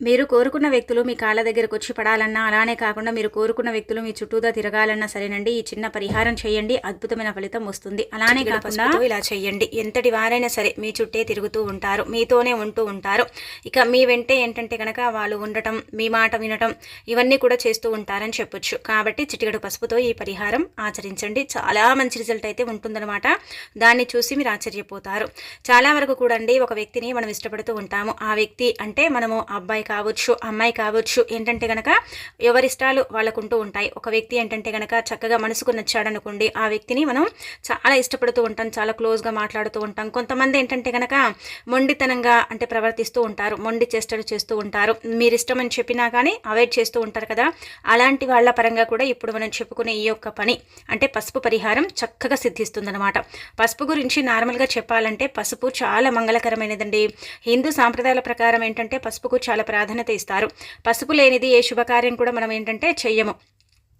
మీరు కోరుకున్న వ్యక్తులు మీ కాళ్ళ దగ్గరకు వచ్చి పడాలన్నా అలానే కాకుండా మీరు కోరుకున్న వ్యక్తులు మీ చుట్టూదా తిరగాలన్నా సరేనండి. ఈ చిన్న పరిహారం చేయండి. అద్భుతమైన ఫలితం వస్తుంది. అలానే కాకుండా ఇలా చేయండి. ఎంతటి వారైనా సరే మీ చుట్టే తిరుగుతూ ఉంటారు. మీతోనే ఉంటూ ఉంటారు. ఇక మీ వెంటే ఏంటంటే కనుక వాళ్ళు ఉండటం మీ మాట వినటం ఇవన్నీ కూడా చేస్తూ ఉంటారని చెప్పొచ్చు. కాబట్టి చిటికడు పసుపుతో ఈ పరిహారం ఆచరించండి. చాలా మంచి రిజల్ట్ అయితే ఉంటుందన్నమాట. దాన్ని చూసి మీరు ఆశ్చర్యపోతారు. చాలా వరకు కూడా అండి ఒక వ్యక్తిని మనం ఇష్టపడుతూ ఉంటాము. ఆ వ్యక్తి అంటే మనము అబ్బాయి కావచ్చు అమ్మాయి కావచ్చు ఏంటంటే గనక ఎవరిష్టాలు వాళ్ళకు ఉంటూ ఉంటాయి. ఒక వ్యక్తి ఏంటంటే గనక చక్కగా మనసుకు నచ్చాడనుకోండి ఆ వ్యక్తిని మనం చాలా ఇష్టపడుతూ ఉంటాం చాలా క్లోజ్గా మాట్లాడుతూ ఉంటాం. కొంతమంది ఏంటంటే గనక మొండితనంగా అంటే ప్రవర్తిస్తూ ఉంటారు మొండి చేష్టలు చేస్తూ ఉంటారు. మీరు ఇష్టం అని చెప్పినా కానీ అవాయిడ్ చేస్తూ ఉంటారు కదా. అలాంటి వాళ్ళ పరంగా కూడా ఇప్పుడు మనం చెప్పుకునే ఈ యొక్క పని అంటే పసుపు పరిహారం చక్కగా సిద్ధిస్తుందన్నమాట. పసుపు గురించి నార్మల్గా చెప్పాలంటే పసుపు చాలా మంగళకరమైనదండి. హిందూ సాంప్రదాయాల ప్రకారం ఏంటంటే పసుపుకు చాలా ప్రాధాన్యత ఇస్తారు పసుపు లేనిది ఏ శుభకార్యం కూడా మనం ఏంటంటే చెయ్యము.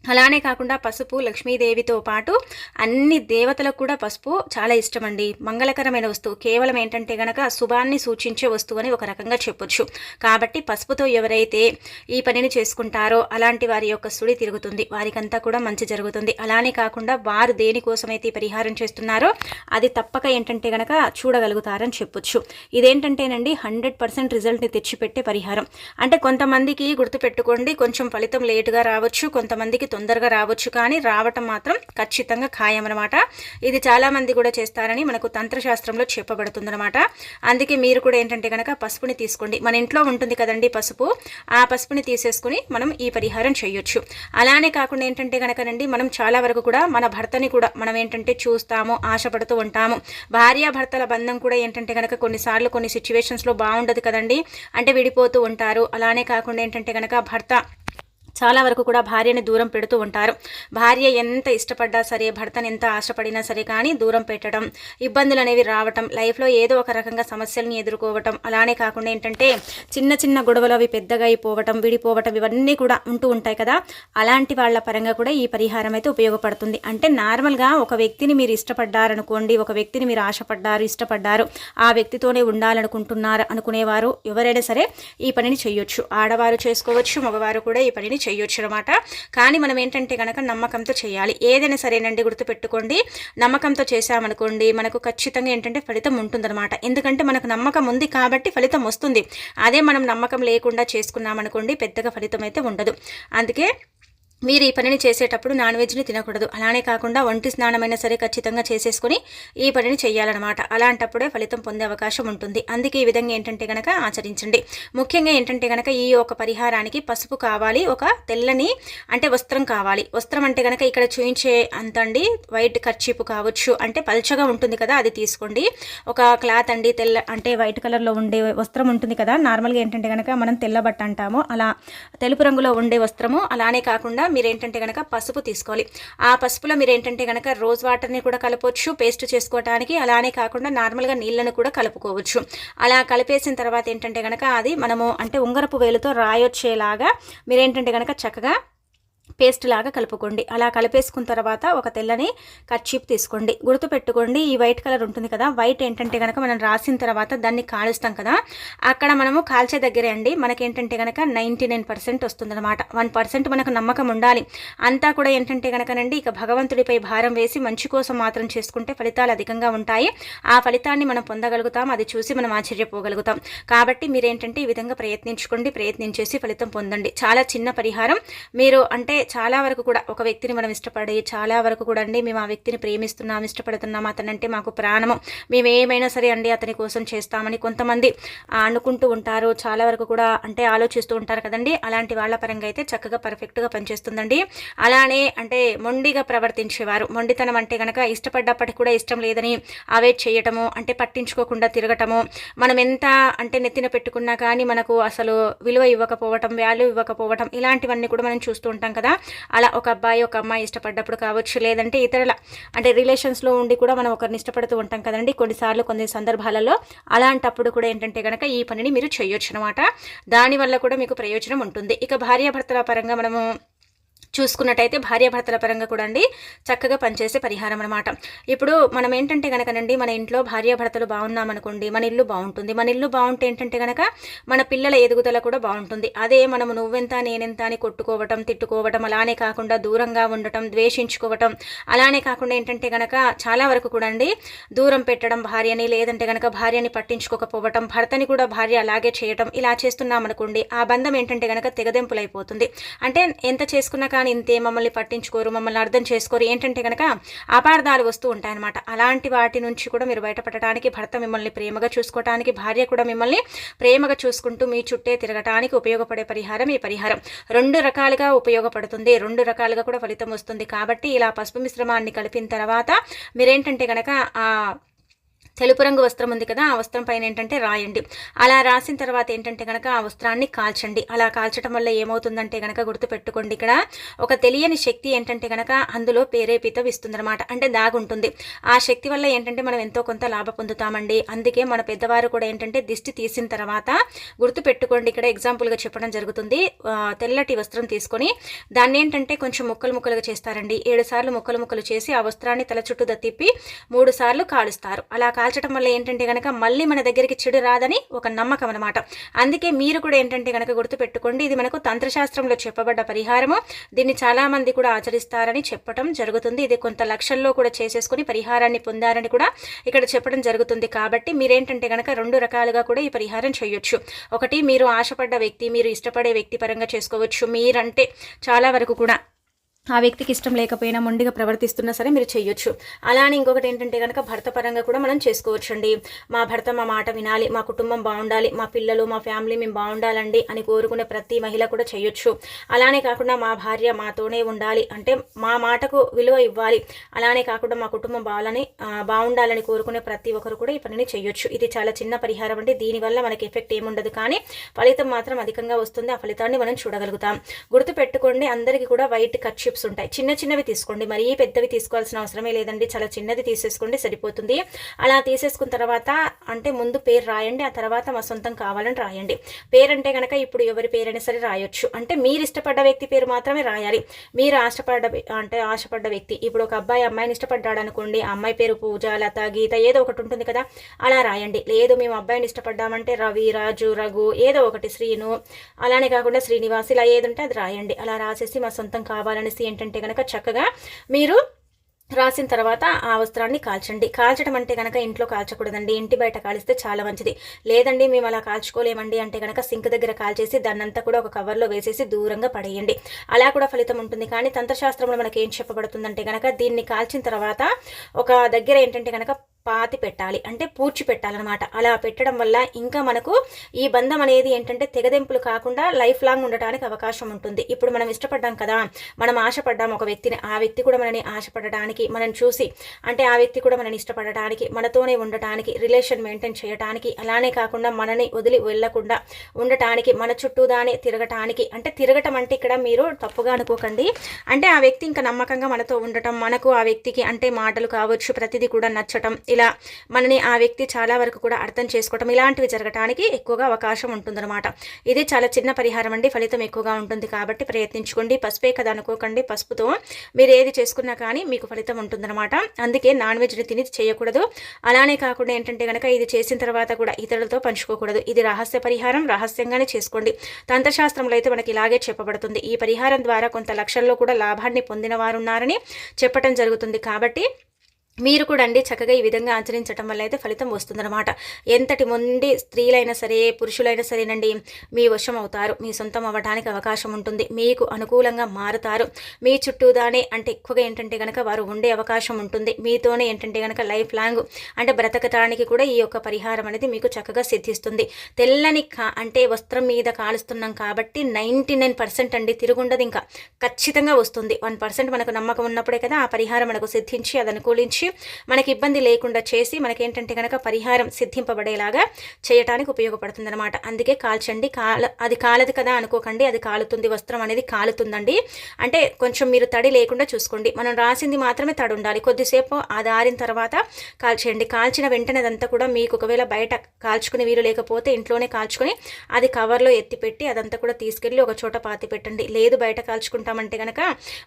అలానే కాకుండా పసుపు లక్ష్మీదేవితో పాటు అన్ని దేవతలకు కూడా పసుపు చాలా ఇష్టమండి. మంగళకరమైన వస్తువు. కేవలం ఏంటంటే గనక శుభాన్ని సూచించే వస్తువు అని ఒక రకంగా చెప్పొచ్చు. కాబట్టి పసుపుతో ఎవరైతే ఈ పనిని చేసుకుంటారో అలాంటి వారి యొక్క సుడి తిరుగుతుంది. వారికంతా కూడా మంచి జరుగుతుంది. అలానే కాకుండా వారు దేనికోసమైతే పరిహారం చేస్తున్నారో అది తప్పక ఏంటంటే గనక చూడగలుగుతారని చెప్పొచ్చు. ఇదేంటంటేనండి హండ్రెడ్ పర్సెంట్ రిజల్ట్ని తెచ్చిపెట్టే పరిహారం. అంటే కొంతమందికి గుర్తుపెట్టుకోండి కొంచెం ఫలితం లేటుగా రావచ్చు. కొంతమందికి తొందరగా రావచ్చు కానీ రావటం మాత్రం ఖచ్చితంగా ఖాయం అనమాట ఇది చాలామంది కూడా చేస్తారని మనకు తంత్రశాస్త్రంలో చెప్పబడుతుందనమాట అందుకే మీరు కూడా ఏంటంటే కనుక పసుపుని తీసుకోండి. మన ఇంట్లో ఉంటుంది కదండి పసుపు. ఆ పసుపుని తీసేసుకుని మనం ఈ పరిహారం చేయొచ్చు. అలానే కాకుండా ఏంటంటే కనుకనండి మనం చాలా వరకు కూడా మన భర్తని కూడా మనం ఏంటంటే చూస్తాము ఆశపడుతూ ఉంటాము. భార్యాభర్తల బంధం కూడా ఏంటంటే కనుక కొన్నిసార్లు కొన్ని సిచ్యువేషన్స్లో బాగుండదు కదండి. అంటే విడిపోతూ ఉంటారు. అలానే కాకుండా ఏంటంటే కనుక భర్త చాలా వరకు కూడా భార్యని దూరం పెడుతూ ఉంటారు. భార్య ఎంత ఇష్టపడ్డా సరే భర్తను ఎంత ఆశపడినా సరే కానీ దూరం పెట్టడం ఇబ్బందులు అనేవి రావటం లైఫ్లో ఏదో ఒక రకంగా సమస్యల్ని ఎదుర్కోవటం అలానే కాకుండా ఏంటంటే చిన్న చిన్న గొడవలు అవి పెద్దగా అయిపోవటం విడిపోవటం ఇవన్నీ కూడా ఉంటూ ఉంటాయి కదా. అలాంటి వాళ్ళ పరంగా కూడా ఈ పరిహారం అయితే ఉపయోగపడుతుంది. అంటే నార్మల్గా ఒక వ్యక్తిని మీరు ఇష్టపడ్డారనుకోండి ఒక వ్యక్తిని మీరు ఆశపడ్డారు ఇష్టపడ్డారు ఆ వ్యక్తితోనే ఉండాలనుకుంటున్నారు అనుకునేవారు ఎవరైనా సరే ఈ పనిని చేయొచ్చు. ఆడవారు చేసుకోవచ్చు మగవారు కూడా ఈ పనిని చేయొచ్చు అనమాట కానీ మనం ఏంటంటే కనుక నమ్మకంతో చేయాలి. ఏదైనా సరేనండి గుర్తుపెట్టుకోండి. నమ్మకంతో చేసామనుకోండి మనకు ఖచ్చితంగా ఏంటంటే ఫలితం ఉంటుందన్నమాట. ఎందుకంటే మనకు నమ్మకం ఉంది కాబట్టి ఫలితం వస్తుంది. అదే మనం నమ్మకం లేకుండా చేసుకున్నామనుకోండి పెద్దగా ఫలితం అయితే ఉండదు. అందుకే మీరు ఈ పనిని చేసేటప్పుడు నాన్ వెజ్ని తినకూడదు. అలానే కాకుండా ఒంటి స్నానమైనా సరే ఖచ్చితంగా చేసేసుకొని ఈ పనిని చేయాలన్నమాట అలాంటప్పుడే ఫలితం పొందే అవకాశం ఉంటుంది. అందుకే ఈ విధంగా ఏంటంటే కనుక ఆచరించండి. ముఖ్యంగా ఏంటంటే కనుక ఈ ఒక పరిహారానికి పసుపు కావాలి ఒక తెల్లని అంటే వస్త్రం కావాలి. వస్త్రం అంటే కనుక ఇక్కడ చూయించే అంత అండి వైట్ కర్చీపు కావచ్చు. అంటే పల్చగా ఉంటుంది కదా అది తీసుకోండి. ఒక క్లాత్ అండి తెల్ల అంటే వైట్ కలర్లో ఉండే వస్త్రం ఉంటుంది కదా నార్మల్గా ఏంటంటే కనుక మనం తెల్ల బట్ట అంటాము. అలా తెలుపు రంగులో ఉండే వస్త్రము. అలానే కాకుండా మీరు ఏంటంటే కనుక పసుపు తీసుకోవాలి. ఆ పసుపులో మీరు ఏంటంటే కనుక రోజ్ వాటర్ని కూడా కలపవచ్చు పేస్ట్ చేసుకోవడానికి అలానే కాకుండా నార్మల్గా నీళ్ళను కూడా కలుపుకోవచ్చు. అలా కలిపేసిన తర్వాత ఏంటంటే కనుక అది మనము అంటే ఉంగరపు వేలుతో రాయొచ్చేలాగా మీరేంటంటే కనుక చక్కగా పేస్ట్ లాగా కలుపుకోండి. అలా కలిపేసుకున్న తర్వాత ఒక తెల్లని కర్చీప్ తీసుకోండి. గుర్తుపెట్టుకోండి ఈ వైట్ కలర్ ఉంటుంది కదా వైట్ ఏంటంటే కనుక మనం రాసిన తర్వాత దాన్ని కాలుస్తాం కదా అక్కడ మనము కాల్చే దగ్గరే అండి మనకేంటంటే కనుక నైంటీ నైన్ పర్సెంట్ వస్తుందన్నమాట. వన్ పర్సెంట్ మనకు నమ్మకం ఉండాలి. అంతా కూడా ఏంటంటే కనుకనండి ఇక భగవంతుడిపై భారం వేసి మంచి కోసం మాత్రం చేసుకుంటే ఫలితాలు అధికంగా ఉంటాయి. ఆ ఫలితాన్ని మనం పొందగలుగుతాం అది చూసి మనం ఆశ్చర్యపోగలుగుతాం. కాబట్టి మీరేంటంటే ఈ విధంగా ప్రయత్నించుకోండి ప్రయత్నించేసి ఫలితం పొందండి. చాలా చిన్న పరిహారం. మీరు అంటే చాలా వరకు కూడా ఒక వ్యక్తిని మనం ఇష్టపడి చాలా వరకు కూడా అండి మేము ఆ వ్యక్తిని ప్రేమిస్తున్నాం ఇష్టపడుతున్నాం అతనంటే మాకు ప్రాణము. మేము ఏమైనా సరే అండి అతని కోసం చేస్తామని కొంతమంది అనుకుంటూ ఉంటారు. చాలా వరకు కూడా అంటే ఆలోచిస్తూ ఉంటారు కదండి. అలాంటి వాళ్ళ పరంగా అయితే చక్కగా పర్ఫెక్ట్గా పనిచేస్తుందండి. అలానే అంటే మొండిగా ప్రవర్తించేవారు. మొండితనం అంటే కనుక ఇష్టపడ్డప్పటికి కూడా ఇష్టం లేదని అవేట్ చేయటము అంటే పట్టించుకోకుండా తిరగటము మనం ఎంత అంటే నెత్తిన పెట్టుకున్నా కానీ మనకు అసలు విలువ ఇవ్వకపోవటం వాల్యూ ఇవ్వకపోవటం ఇలాంటివన్నీ కూడా మనం చూస్తూ ఉంటాం కదా. అలా ఒక అబ్బాయి ఒక అమ్మాయి ఇష్టపడ్డప్పుడు కావచ్చు లేదంటే ఇతరుల అంటే రిలేషన్స్లో ఉండి కూడా మనం ఒకరిని ఇష్టపడుతూ ఉంటాం కదండి. కొన్నిసార్లు కొన్ని సందర్భాలలో అలాంటప్పుడు కూడా ఏంటంటే కనుక ఈ పనిని మీరు చేయొచ్చు అనమాట దానివల్ల కూడా మీకు ప్రయోజనం ఉంటుంది. ఇక భార్యాభర్తల పరంగా మనము చూసుకున్నట్టయితే భార్యాభర్తల పరంగా కూడా అండి చక్కగా పనిచేసే పరిహారం అనమాట ఇప్పుడు మనం ఏంటంటే కనుకనండి మన ఇంట్లో భార్యాభర్తలు బాగున్నామనుకోండి మన ఇల్లు బాగుంటుంది. మన ఇల్లు బాగుంటే ఏంటంటే కనుక మన పిల్లల ఎదుగుదల కూడా బాగుంటుంది. అదే మనము నువ్వెంత నేనెంత అని కొట్టుకోవటం తిట్టుకోవటం అలానే కాకుండా దూరంగా ఉండటం ద్వేషించుకోవటం అలానే కాకుండా ఏంటంటే కనుక చాలా వరకు కూడా అండి దూరం పెట్టడం భార్యని లేదంటే కనుక భార్యని పట్టించుకోకపోవటం భర్తని కూడా భార్య అలాగే చేయటం ఇలా చేస్తున్నాం అనుకోండి ఆ బంధం ఏంటంటే కనుక తెగదెంపులైపోతుంది. అంటే ఎంత చేసుకున్నా కానీ ఇంతే మమ్మల్ని పట్టించుకోరు మమ్మల్ని అర్థం చేసుకోరు. ఏంటంటే కనుక అపార్థాలు వస్తూ ఉంటాయన్నమాట. అలాంటి వాటి నుంచి కూడా మీరు బయటపడటానికి భర్త మిమ్మల్ని ప్రేమగా చూసుకోవటానికి భార్య కూడా మిమ్మల్ని ప్రేమగా చూసుకుంటూ మీ చుట్టే తిరగటానికి ఉపయోగపడే పరిహారం ఈ పరిహారం. రెండు రకాలుగా ఉపయోగపడుతుంది. రెండు రకాలుగా కూడా ఫలితం వస్తుంది. కాబట్టి ఇలా పసుపు మిశ్రమాన్ని కలిపిన తర్వాత మీరేంటంటే కనుక ఆ తెలుపు రంగు వస్త్రం ఉంది కదా ఆ వస్త్రం పైన ఏంటంటే రాయండి. అలా రాసిన తర్వాత ఏంటంటే కనుక ఆ వస్త్రాన్ని కాల్చండి. అలా కాల్చడం వల్ల ఏమవుతుందంటే కనుక గుర్తుపెట్టుకోండి. ఇక్కడ ఒక తెలియని శక్తి ఏంటంటే కనుక అందులో ప్రేరేపిత ఇస్తుందన్నమాట అంటే దాగుంటుంది. ఆ శక్తి వల్ల ఏంటంటే మనం ఎంతో కొంత లాభ పొందుతామండి. అందుకే మన పెద్దవారు కూడా ఏంటంటే దిష్టి తీసిన తర్వాత గుర్తుపెట్టుకోండి. ఇక్కడ ఎగ్జాంపుల్గా చెప్పడం జరుగుతుంది. తెల్లటి వస్త్రం తీసుకొని దాన్ని ఏంటంటే కొంచెం ముక్కలు ముక్కలుగా చేస్తారండి. ఏడు సార్లు ముక్కలు ముక్కలు చేసి ఆ వస్త్రాన్ని తల చుట్టూ తిప్పి మూడు సార్లు కాలుస్తారు. అలా కాల్చడం వల్ల ఏంటంటే కనుక మళ్ళీ మన దగ్గరికి చెడు రాదని ఒక నమ్మకం అనమాట అందుకే మీరు కూడా ఏంటంటే కనుక గుర్తుపెట్టుకోండి ఇది మనకు తంత్రశాస్త్రంలో చెప్పబడ్డ పరిహారము. దీన్ని చాలామంది కూడా ఆచరిస్తారని చెప్పడం జరుగుతుంది. ఇది కొంత లక్షల్లో కూడా చేసేసుకుని పరిహారాన్ని పొందారని కూడా ఇక్కడ చెప్పడం జరుగుతుంది. కాబట్టి మీరేంటంటే కనుక రెండు రకాలుగా కూడా ఈ పరిహారం చేయొచ్చు. ఒకటి మీరు ఆశపడ్డ వ్యక్తి మీరు ఇష్టపడే వ్యక్తి పరంగా చేసుకోవచ్చు. మీరంటే చాలా వరకు కూడా ఆ వ్యక్తికి ఇష్టం లేకపోయినా మొండిగా ప్రవర్తిస్తున్నా సరే మీరు చేయొచ్చు అలానే ఇంకొకటి ఏంటంటే కనుక భర్త పరంగా కూడా మనం చేసుకోవచ్చండి. మా భర్త మా మాట వినాలి మా కుటుంబం బాగుండాలి మా పిల్లలు మా ఫ్యామిలీ మేము బాగుండాలండి అని కోరుకునే ప్రతి మహిళ కూడా చేయొచ్చు అలానే కాకుండా మా భార్య మాతోనే ఉండాలి అంటే మా మాటకు విలువ ఇవ్వాలి. అలానే కాకుండా మా కుటుంబం బాగాలని బాగుండాలని కోరుకునే ప్రతి ఒక్కరు కూడా ఈ పనిని చేయొచ్చు ఇది చాలా చిన్న పరిహారం అంటే దీనివల్ల మనకి ఎఫెక్ట్ ఏముండదు కానీ ఫలితం మాత్రం అధికంగా వస్తుంది. ఆ ఫలితాన్ని మనం చూడగలుగుతాం. గుర్తు పెట్టుకోండి అందరికీ కూడా వైట్ కట్ టిప్స్ ఉంటాయి. చిన్న చిన్నవి తీసుకోండి. మరీ పెద్దవి తీసుకోవాల్సిన అవసరమే లేదండి. చాలా చిన్నది తీసేసుకోండి సరిపోతుంది. అలా తీసేసుకున్న తర్వాత అంటే ముందు పేరు రాయండి. ఆ తర్వాత మా సొంతం కావాలని రాయండి. పేరు అంటే కనుక ఇప్పుడు ఎవరి పేరైనా సరే రాయొచ్చు. అంటే మీరు ఇష్టపడ్డ వ్యక్తి పేరు మాత్రమే రాయాలి. మీరు ఆశపడ్డ అంటే ఆశపడ్డ వ్యక్తి. ఇప్పుడు ఒక అబ్బాయి అమ్మాయిని ఇష్టపడ్డాడు అనుకోండి ఆ అమ్మాయి పేరు పూజ లత గీత ఏదో ఒకటి ఉంటుంది కదా అలా రాయండి. లేదు మేము అబ్బాయిని ఇష్టపడ్డామంటే రవి రాజు రఘు ఏదో ఒకటి శ్రీను అలానే కాకుండా శ్రీనివాస్ ఇలా ఏది ఉంటే అది రాయండి. అలా రాసేసి మా సొంతం కావాలనేసి ఏంటంటే కనుక చక్కగా మీరు రాసిన తర్వాత ఆ వస్త్రాన్ని కాల్చండి. కాల్చడం అంటే కనుక ఇంట్లో కాల్చకూడదండి. ఇంటి బయట కాలిస్తే చాలా మంచిది. లేదండి మేము అలా కాల్చుకోలేమండి అంటే కనుక సింక్ దగ్గర కాల్చేసి దాన్నంతా కూడా ఒక కవర్లో వేసేసి దూరంగా పడేయండి. అలా కూడా ఫలితం ఉంటుంది. కానీ తంత్రశాస్త్రంలో మనకి ఏం చెప్పబడుతుందంటే కనుక దీన్ని కాల్చిన తర్వాత ఒక దగ్గర ఏంటంటే కనుక పాతి పెట్టాలి. అంటే పూడ్చి పెట్టాలన్నమాట. అలా పెట్టడం వల్ల ఇంకా మనకు ఈ బంధం అనేది ఏంటంటే తెగదెంపులు కాకుండా లైఫ్ లాంగ్ ఉండటానికి అవకాశం ఉంటుంది. ఇప్పుడు మనం ఇష్టపడ్డాం కదా మనం ఆశపడ్డాం ఒక వ్యక్తిని ఆ వ్యక్తి కూడా మనని ఆశపడటానికి మనం చూసి అంటే ఆ వ్యక్తి కూడా మనని ఇష్టపడటానికి మనతోనే ఉండటానికి రిలేషన్ మెయింటైన్ చేయడానికి అలానే కాకుండా మనని వదిలి వెళ్ళకుండా ఉండటానికి మన చుట్టూ దాని తిరగటానికి అంటే తిరగటం అంటే ఇక్కడ మీరు తప్పుగా అనుకోకండి. అంటే ఆ వ్యక్తి ఇంకా నమ్మకంగా మనతో ఉండటం మనకు ఆ వ్యక్తికి అంటే మాటలు కావచ్చు ప్రతిదీ కూడా నచ్చటం ఇలా మనని ఆ వ్యక్తి చాలా వరకు కూడా అర్థం చేసుకోవటం ఇలాంటివి జరగటానికి ఎక్కువగా అవకాశం ఉంటుందన్నమాట. ఇది చాలా చిన్న పరిహారం అండి. ఫలితం ఎక్కువగా ఉంటుంది కాబట్టి ప్రయత్నించుకోండి. పసుపే కదా అనుకోకండి. పసుపుతో మీరు ఏది చేసుకున్నా కానీ మీకు ఫలితం ఉంటుందన్నమాట. అందుకే నాన్ వెజ్ని తిని చేయకూడదు. అలానే కాకుండా ఏంటంటే కనుక ఇది చేసిన తర్వాత కూడా ఇతరులతో పంచుకోకూడదు. ఇది రహస్య పరిహారం. రహస్యంగానే చేసుకోండి. తంత్రశాస్త్రంలో అయితే మనకి ఇలాగే చెప్పబడుతుంది. ఈ పరిహారం ద్వారా కొంత లక్షల్లో కూడా లాభాన్ని పొందిన వారు ఉన్నారని జరుగుతుంది కాబట్టి మీరు కూడా అండి చక్కగా ఈ విధంగా ఆచరించడం వల్ల అయితే ఫలితం వస్తుందన్నమాట. ఎంతటి మొండి స్త్రీలైనా సరే పురుషులైనా సరేనండి మీ వశం అవుతారు మీ సొంతం అవ్వడానికి అవకాశం ఉంటుంది మీకు అనుకూలంగా మారుతారు. మీ చుట్టూదానే అంటే ఎక్కువగా ఏంటంటే కనుక వారు ఉండే అవకాశం ఉంటుంది. మీతోనే ఏంటంటే కనుక లైఫ్ లాంగ్ అంటే బ్రతకటానికి కూడా ఈ యొక్క పరిహారం అనేది మీకు చక్కగా సిద్ధిస్తుంది. తెల్లని అంటే వస్త్రం మీద కాలుస్తున్నాం కాబట్టి నైంటీ నైన్ పర్సెంట్ అండి తిరుగుండదు ఇంకా. ఖచ్చితంగా వస్తుంది. వన్ పర్సెంట్ మనకు నమ్మకం ఉన్నప్పుడే కదా ఆ పరిహారం మనకు సిద్ధించి అది అనుకూలించి నుంచి మనకి ఇబ్బంది లేకుండా చేసి మనకేంటంటే కనుక పరిహారం సిద్ధింపబడేలాగా చేయటానికి ఉపయోగపడుతుంది అనమాట అందుకే కాల్చండి. కాల అది కాలదు కదా అనుకోకండి. అది కాలుతుంది వస్త్రం అనేది కాలుతుందండి. అంటే కొంచెం మీరు తడి లేకుండా చూసుకోండి. మనం రాసింది మాత్రమే తడి ఉండాలి. కొద్దిసేపు అది ఆరిన తర్వాత కాల్చేయండి. కాల్చిన వెంటనే అదంతా కూడా మీకు ఒకవేళ బయట కాల్చుకుని వీలు లేకపోతే ఇంట్లోనే కాల్చుకొని అది కవర్లో ఎత్తిపెట్టి అదంతా కూడా తీసుకెళ్ళి ఒక చోట పాతి పెట్టండి. లేదు బయట కాల్చుకుంటామంటే కనుక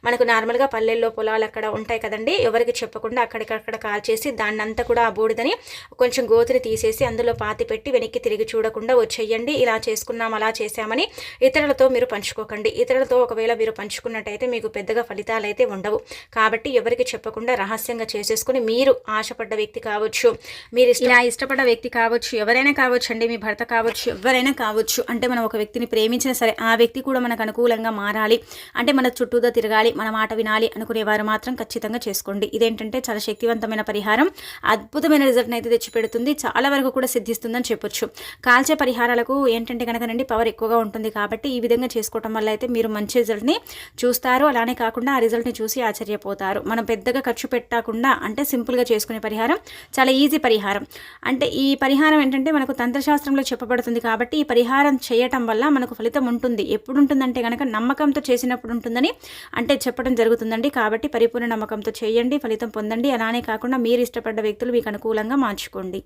మనకు నార్మల్గా పల్లెల్లో పొలాలు అక్కడ ఉంటాయి కదండి. ఎవరికి చెప్పకుండా అక్కడికక్కడ కాల్చేసి దాన్ని అంతా కూడా ఆ బూడిదని కొంచెం గోతిని తీసేసి అందులో పాతి పెట్టి వెనక్కి తిరిగి చూడకుండా వచ్చేయండి ఇలా చేసుకున్నాం అలా చేశామని ఇతరులతో మీరు పంచుకోకండి. ఇతరులతో ఒకవేళ మీరు పంచుకున్నట్టయితే మీకు పెద్దగా ఫలితాలు అయితే ఉండవు. కాబట్టి ఎవరికి చెప్పకుండా రహస్యంగా చేసేసుకుని మీరు ఆశపడ్డ వ్యక్తి కావచ్చు మీరు ఇలా ఇష్టపడ్డ వ్యక్తి కావచ్చు ఎవరైనా కావచ్చు అండి మీ భర్త కావచ్చు ఎవరైనా కావచ్చు అంటే మనం ఒక వ్యక్తిని ప్రేమించినా సరే ఆ వ్యక్తి కూడా మనకు అనుకూలంగా మారాలి. అంటే మన చుట్టూతో తిరగాలి మన మాట వినాలి అనుకునేవారు మాత్రం ఖచ్చితంగా చేసుకోండి. ఇదేంటంటే చాలా శక్తివంతమైన పరిహారం అద్భుతమైన రిజల్ట్ని అయితే తెచ్చిపెడుతుంది. చాలా వరకు కూడా సిద్ధిస్తుందని చెప్పొచ్చు. కాల్చే పరిహారాలకు ఏంటంటే కనుకనండి పవర్ ఎక్కువగా ఉంటుంది కాబట్టి ఈ విధంగా చేసుకోవటం వల్ల అయితే మీరు మంచి రిజల్ట్ని చూస్తారు. అలానే కాకుండా ఆ రిజల్ట్ని చూసి ఆశ్చర్యపోతారు. మనం పెద్దగా ఖర్చు పెట్టకుండా అంటే సింపుల్గా చేసుకునే పరిహారం చాలా ఈజీ పరిహారం. అంటే ఈ పరిహారం ఏంటంటే మనకు తంత్రశాస్త్రంలో చెప్పబడుతుంది కాబట్టి ఈ పరిహారం చేయటం వల్ల మనకు ఫలితం ఉంటుంది. ఎప్పుడు ఉంటుందంటే కనుక నమ్మకంతో చేసినప్పుడు ఉంటుందని అంటే చెప్పడం జరుగుతుందండి. కాబట్టి పరిపూర్ణ నమ్మకంతో చేయండి ఫలితం పొందండి. అలా అలానే కాకుండా మీరు ఇష్టపడ్డ వ్యక్తులు మీకు అనుకూలంగా మార్చుకోండి.